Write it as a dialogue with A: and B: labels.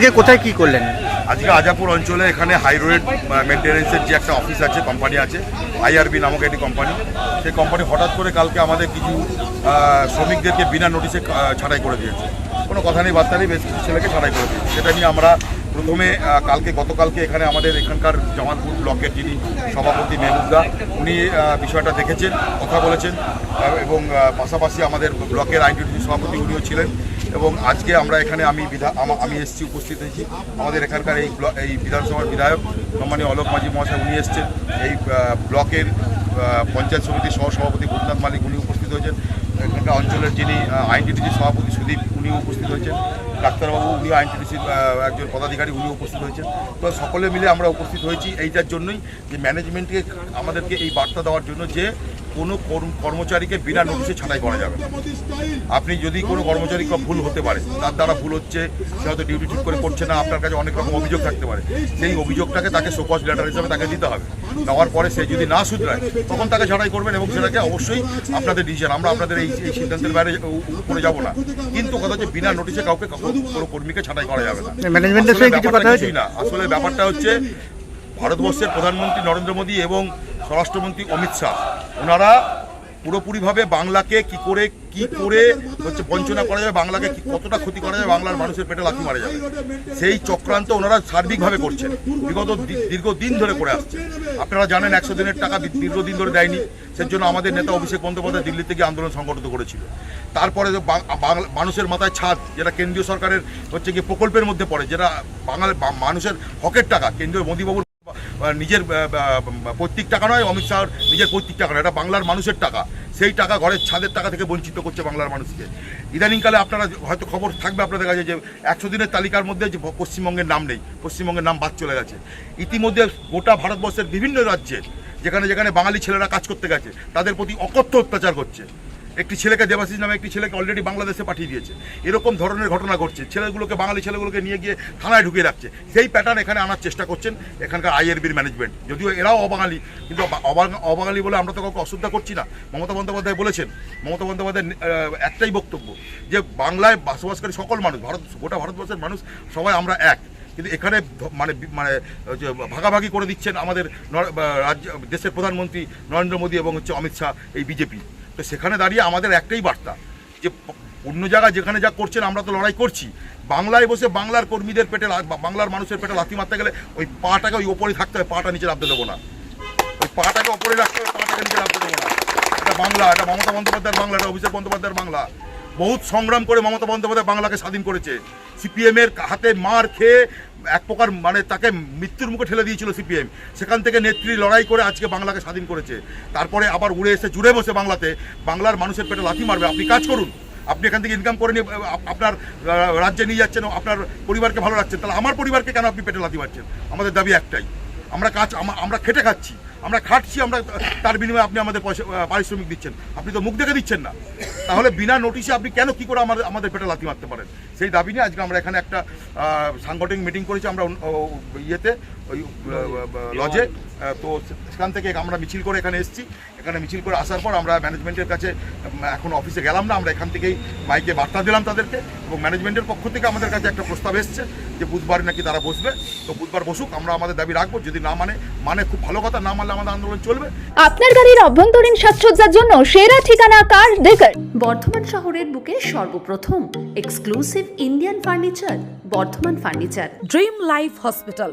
A: আজকে কোথায় কি করলেন?
B: আজকে আজাপুর অঞ্চলে এখানে হাই রোড যে একটা অফিস আছে কোম্পানি আছে আইআরবি নামক একটি কোম্পানি সেই কোম্পানি হঠাৎ করে কালকে আমাদের কিছু শ্রমিকদেরকে বিনা নোটিশে ছাঁটাই করে দিয়েছে। কোনো কথা নেই, বার্তা নেই, বেশ কিছু ছেলেকে ছাঁটাই করে দিয়েছে। সেটা নিয়ে আমরা প্রথমে কালকে, গতকালকে এখানে আমাদের এখানকার জামালপুর ব্লকের যিনি সভাপতি মেহবুবদা উনি বিষয়টা দেখেছেন, কথা বলেছেন এবং পাশাপাশি আমাদের ব্লকের আইনজীবী সভাপতি উনিও ছিলেন, এবং আজকে আমরা এখানে আমি বিধা, আমি এসেছি, উপস্থিত হয়েছি। আমাদের এখানকার এই এই বিধানসভার বিধায়ক সম্মানীয় অলোক মাঝি মহাশয়, উনি এসছেন। এই ব্লকের পঞ্চায়েত সমিতির সহ সভাপতি ভূতনাথ মালিক উনি উপস্থিত হয়েছেন। এখানকার অঞ্চলের যিনি আইনটিডিসির সভাপতি, সুদীপ উনি উপস্থিত হয়েছেন। ডাক্তারবাবু, উনিও আইনটিডিসির একজন পদাধিকারী, উনিও উপস্থিত হয়েছেন। তো সকলে মিলে আমরা উপস্থিত হয়েছি এইটার জন্যই যে ম্যানেজমেন্টকে আমাদেরকে এই বার্তা দেওয়ার জন্য যে কোনো কর্ম- কর্মচারীকে বিনা নোটিশে ছাঁটাই করা যাবে। আপনি যদি কোনো কর্মচারী ভুল হতে পারে তার দ্বারা ভুল হচ্ছে সে হয়তো ডিউটি ঠিক করে করছে না আপনার কাছে অনেক রকম অভিযোগ থাকতে পারে। সেই অভিযোগটাকে তাকে সোকজ লেটার হিসাবে তাকে দিতে হবে। দেওয়ার পরে সে যদি না শুধরায় তখন তাকে ছাড়াই করবেন এবং সেটাকে অবশ্যই আপনাদের ডিসিশন আমরা আপনাদের এই এই সিদ্ধান্তের বাইরে উপরে যাব না। কিন্তু কথা হচ্ছে বিনা নোটিশে কাউকে কোনো কর্মীকে ছাঁটাই করা যাবে না।
A: ম্যানেজমেন্টের সঙ্গে কিছু কথা
B: না। আসলে ব্যাপারটা হচ্ছে ভারতবর্ষের প্রধানমন্ত্রী নরেন্দ্র মোদী এবং স্বরাষ্ট্রমন্ত্রী অমিত শাহ। ওনারা পুরোপুরিভাবে বাংলাকে কি করে কি করে হচ্ছে বঞ্চনা করা যাবে, বাংলাকে কতটা ক্ষতি করা যাবে, বাংলার মানুষের পেটে লাথি মারা যাবে। সেই চক্রান্ত ওনারা সার্বিকভাবে করছেন। বিগত দীর্ঘদিন ধরে করে আসছে। আপনারা জানেন একশো দিনের টাকা দীর্ঘদিন ধরে দেয়নি। সেই জন্য আমাদের নেতা অভিষেক বন্দ্যোপাধ্যায় দিল্লি থেকে আন্দোলন সংগঠিত করেছিল। তারপরে মানুষের মাথায় ছাদ, যেটা কেন্দ্রীয় সরকারের হচ্ছে কি প্রকল্পের মধ্যে পড়ে, যেটা বাঙাল মানুষের হকের টাকা, কেন্দ্রীয় মোদীবাবুর নিজের পৈতৃক টাকা নয়, অমিত শাহর নিজের পৈতৃক টাকা নয়, এটা বাংলার মানুষের টাকা। সেই টাকা ঘরের ছাদের টাকা থেকে বঞ্চিত করছে বাংলার মানুষকে। ইদানিংকালে আপনারা হয়তো খবর থাকবে আপনাদের কাছে যে একশো দিনের তালিকার মধ্যে যে পশ্চিমবঙ্গের নাম নেই, পশ্চিমবঙ্গের নাম বাদ চলে গেছে। ইতিমধ্যে গোটা ভারতবর্ষের বিভিন্ন রাজ্যে, যেখানে যেখানে বাঙালি ছেলেরা কাজ করতে গেছে, তাদের প্রতি অকথ্য অত্যাচার করছে। একটি ছেলেকে দেবাশিস নামে একটি ছেলেকে অলরেডি বাংলাদেশে পাঠিয়ে দিয়েছে। এরকম ধরনের ঘটনা ঘটছে। ছেলেগুলোকে, বাঙালি ছেলেগুলোকে নিয়ে গিয়ে থানায় ঢুকিয়ে রাখছে। সেই প্যাটার্ন এখানে আনার চেষ্টা করছেন এখানকার আইআরবির ম্যানেজমেন্ট যদিও এরাও অবাঙালি, কিন্তু অবা- অবা- অবাঙালি বলে আমরা তো কাউকে অশ্রদ্ধা করছি না। মমতা বন্দ্যোপাধ্যায় বলেছেন, মমতা বন্দ্যোপাধ্যায় একটাই বক্তব্য যে বাংলায় বসবাসকারী সকল মানুষ, ভারত গোটা ভারতবর্ষের মানুষ সবাই আমরা এক। কিন্তু এখানে মানে মানে ভাগাভাগি করে দিচ্ছেন আমাদের রাজ্য দেশের প্রধানমন্ত্রী নরেন্দ্র মোদী এবং হচ্ছে অমিত শাহ, এই বিজেপি। তো সেখানে দাঁড়িয়ে আমাদের একটাই বার্তা, যে অন্য জায়গায় যেখানে যা করছেন আমরা তো লড়াই করছি। বাংলায় বসে বাংলার কর্মীদের পেটে বাংলার মানুষের পেটে লাথি মারতে গেলে ওই পাটাকে ওই ওপরে থাকতে হবে, পাটা নিচে নামতে দেবো না। ওই পাটাকে ওপরে রাখতে হবে, পাটাকে নিচে নামতে দেবো না। এটা বাংলা, এটা মমতা বন্দ্যোপাধ্যায়ের বাংলা, এটা অভিষেক বন্দ্যোপাধ্যায়ের বাংলা। বহুত সংগ্রাম করে মমতা বন্দ্যোপাধ্যায় বাংলাকে স্বাধীন করেছে। সিপিএম এর হাতে মার খেয়ে এক প্রকার মানে তাকে মৃত্যুর মুখে ঠেলে দিয়েছিল সিপিএম। সেখান থেকে নেত্রী লড়াই করে আজকে বাংলাকে স্বাধীন করেছে। তারপরে আবার উড়ে এসে জুড়ে বসে বাংলাতে বাংলার মানুষের পেটে লাথি মারবে। আপনি কাজ করুন। আপনি এখান থেকে ইনকাম করে নিয়ে, আপনার রাজ্যে নিয়ে যাচ্ছেন, আপনার পরিবারকে ভালো রাখছেন, তাহলে আমার পরিবারকে কেন আপনি পেটে লাথি মারছেন? আমাদের দাবি একটাই। আমরা কাজ, আমা- আমরা খেটে খাচ্ছি। আমরা খাটছি, আমরা তার বিনিময়ে আপনি আমাদের পারিশ্রমিক দিচ্ছেন। আপনি তো মুখ দেখে দিচ্ছেন না। তাহলে বিনা নোটিশে আপনি কেন কি করে আমাদের আমাদের পেটে লাথি মারতে পারেন? সেই দাবি নিয়ে আজকে আমরা এখানে একটা সাংগঠনিক মিটিং করেছি, আমরা ইয়েতে। ওই লজে তো সেখান থেকে আমরা মিছিল করে এখানে এসেছি। এখানে মিছিল করে আসার পর আমরা ম্যানেজমেন্টের কাছে এখন অফিসে গেলাম না আমরা এখান থেকেই মাইকে বার্তা দিলাম তাদেরকে এবং ম্যানেজমেন্টের পক্ষ থেকে আমাদের কাছে একটা প্রস্তাব এসছে যে বুধবার নাকি তারা বসবে। তো বুধবার বসুক আমরা আমাদের দাবি রাখব যদি না মানে মানে খুব ভালো কথা না মানলে আমাদের আন্দোলন চলবে।
C: আপনার গাড়ির অভ্যন্তরীণ সাজসজ্জার জন্য সেরা ঠিকানা কার ডেকার
D: বর্ধমান শহরের বুকে সর্বপ্রথম exclusive Indian furniture Bardhaman furniture
E: dream life hospital